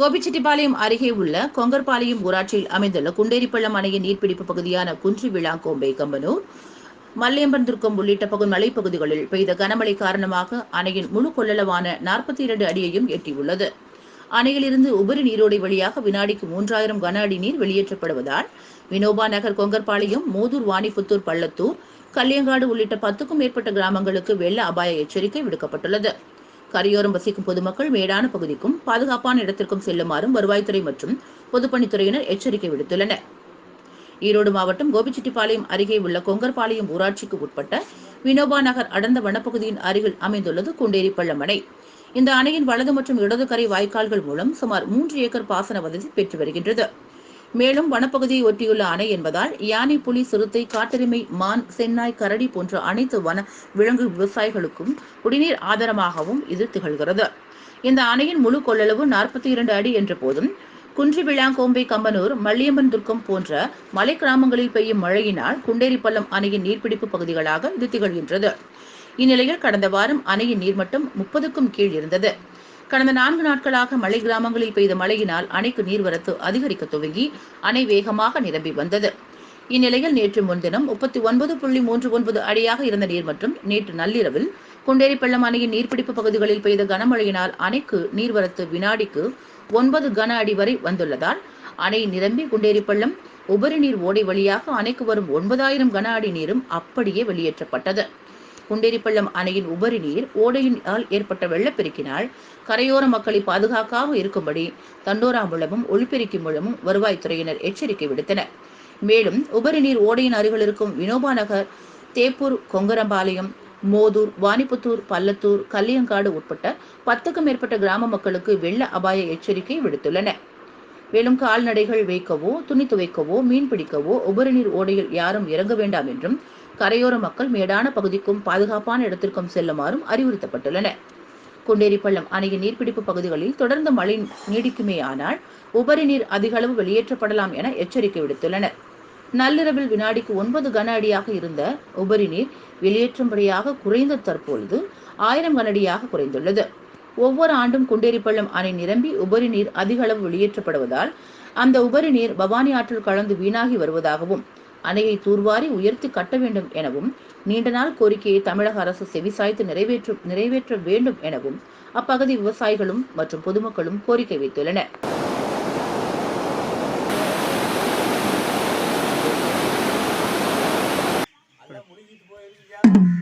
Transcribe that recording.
கோபிச்செட்டிப்பாளையம் அருகே உள்ள கொங்கர்பாளையம் ஊராட்சியில் அமைந்துள்ள குண்டேரிப்பள்ளம் அணையின் நீர்பிடிப்பு பகுதியான குன்றி கோம்பை கம்பனூர் மல்லியம்பன்துர்க்கம் உள்ளிட்ட பகு மலைப்பகுதிகளில் பெய்த கனமழை காரணமாக அணையின் முழு கொள்ளளவான நாற்பத்தி இரண்டு அடியையும் எட்டியுள்ளது. அணையிலிருந்து உபரி நீரோடை வழியாக வினாடிக்கு மூன்றாயிரம் கன அடி நீர் வெளியேற்றப்படுவதால் வினோபா நகர் கொங்கர்பாளையம் மோதூர் வாணிபுத்தூர் பள்ளத்தூர் கல்லியங்காடு உள்ளிட்ட பத்துக்கும் மேற்பட்ட கிராமங்களுக்கு வெள்ள அபாய எச்சரிக்கை விடுக்கப்பட்டுள்ளது. கரையோரம் வசிக்கும் பொதுமக்கள் மேடான பகுதிக்கும் பாதுகாப்பான இடத்திற்கும் செல்லுமாறும் வருவாய்த்துறை மற்றும் பொதுப்பணித்துறையினர் எச்சரிக்கை விடுத்துள்ளனர். ஈரோடு மாவட்டம் கோபிச்செட்டிப்பாளையம் அருகே உள்ள கொங்கர்பாளையம் ஊராட்சிக்கு உட்பட்ட வினோபா நகர் அடர்ந்த வனப்பகுதியின் அருகில் அமைந்துள்ளது குண்டேரிப்பள்ளம் அணை இந்த அணையின் வலது மற்றும் இடது கரை வாய்க்கால்கள் மூலம் சுமார் மூன்று ஏக்கர் பாசன வசதி பெற்று வருகின்றது. மேலும் வனப்பகுதியை ஒட்டியுள்ள அணை என்பதால் யானை புலி சிறுத்தை காட்டெருமை மான் சென்னாய் கரடி போன்ற அனைத்து வன விலங்கு விவசாயிகளுக்கும் குடிநீர் ஆதாரமாகவும் இது திகழ்கிறது. இந்த அணையின் முழு கொள்ளளவு நாற்பத்தி இரண்டு அடி என்ற போதும் குன்றி விளாங்கோம்பை கம்பனூர் மல்லியம்மன் துர்க்கம் போன்ற மலை கிராமங்களில் பெய்யும் மழையினால் குண்டேரிப்பள்ளம் அணையின் நீர்பிடிப்பு பகுதிகளாக இது திகழ்கின்றது. இந்நிலையில் கடந்த வாரம் அணையின் நீர்மட்டம் முப்பதுக்கும் கீழ் இருந்தது. கடந்த நான்கு நாட்களாக மலை கிராமங்களில் பெய்த மழையினால் அணைக்கு நீர்வரத்து அதிகரிக்க துவங்கி அணை வேகமாக நிரம்பி வந்தது. இந்நிலையில் நேற்று முன்தினம் முப்பத்தி ஒன்பது புள்ளி மூன்று ஒன்பது அடியாக இருந்த நீர் மற்றும் நேற்று நள்ளிரவில் குண்டேரிப்பள்ளம் அணையின் நீர்பிடிப்பு பகுதிகளில் பெய்த கனமழையினால் அணைக்கு நீர்வரத்து வினாடிக்கு ஒன்பது கன அடி வரை வந்துள்ளதால் அணை நிரம்பி குண்டேரிப்பள்ளம் உபரி நீர் ஓடை வழியாக அணைக்கு வரும் ஒன்பதாயிரம் கன அடி நீரும் அப்படியே வெளியேற்றப்பட்டது. குண்டேரிப்பள்ளம் அணையின் உபரி நீர் ஓடையினால் ஏற்பட்ட வெள்ளப்பெருக்கினால் கரையோர மக்களை பாதுகாக்காக இருக்கும்படி தண்டோரா மூலமும் ஒளிப்பெருக்கி மூலமும் வருவாய்த்துறையினர் எச்சரிக்கை விடுத்தனர். மேலும் உபரி நீர் ஓடையின் அருகில் இருக்கும் வினோபா நகர் தேப்பூர் கொங்கரம்பாளையம் மோதூர் வாணிப்புத்தூர் பல்லத்தூர் கல்லியங்காடு உட்பட்ட பத்துக்கும் மேற்பட்ட கிராம மக்களுக்கு வெள்ள அபாய எச்சரிக்கை விடுத்துள்ளன மேலும் கால்நடைகள் வைக்கவோ துணி துவைக்கவோ மீன் பிடிக்கவோ உபரிநீர் ஓடையில் யாரும் இறங்க வேண்டாம் என்றும் கரையோர மக்கள் மேடான பகுதிக்கும் பாதுகாப்பான இடத்திற்கும் செல்லுமாறும் அறிவுறுத்தப்பட்டுள்ளன. குண்டேரிப்பள்ளம் அணையின் நீர்பிடிப்பு பகுதிகளில் தொடர்ந்து மழை நீடிக்குமே ஆனால் உபரி நீர் அதிக அளவு வெளியேற்றப்படலாம் என எச்சரிக்கை விடுத்துள்ளனர். நள்ளிரவில் வினாடிக்கு ஒன்பது கன அடியாக இருந்த உபரி நீர் வெளியேற்றும்படியாக குறைந்த தற்பொழுது ஆயிரம் கனஅடியாக குறைந்துள்ளது. ஒவ்வொரு ஆண்டும் குண்டேரிப்பள்ளம் அணை நிரம்பி உபரி நீர் அதிக அளவு வெளியேற்றப்படுவதால் அந்த உபரி நீர் பவானி ஆற்றில் கலந்து வீணாகி வருவதாகவும் அணையை தூர்வாரி உயர்த்தி கட்ட வேண்டும் எனவும் நீண்ட நாள் கோரிக்கையை தமிழக அரசு செவிசாய்த்து நிறைவேற்ற நிறைவேற்ற வேண்டும் எனவும் அப்பகுதி விவசாயிகளும் மற்றும் பொதுமக்களும் கோரிக்கை வைத்துள்ளனர் Yeah.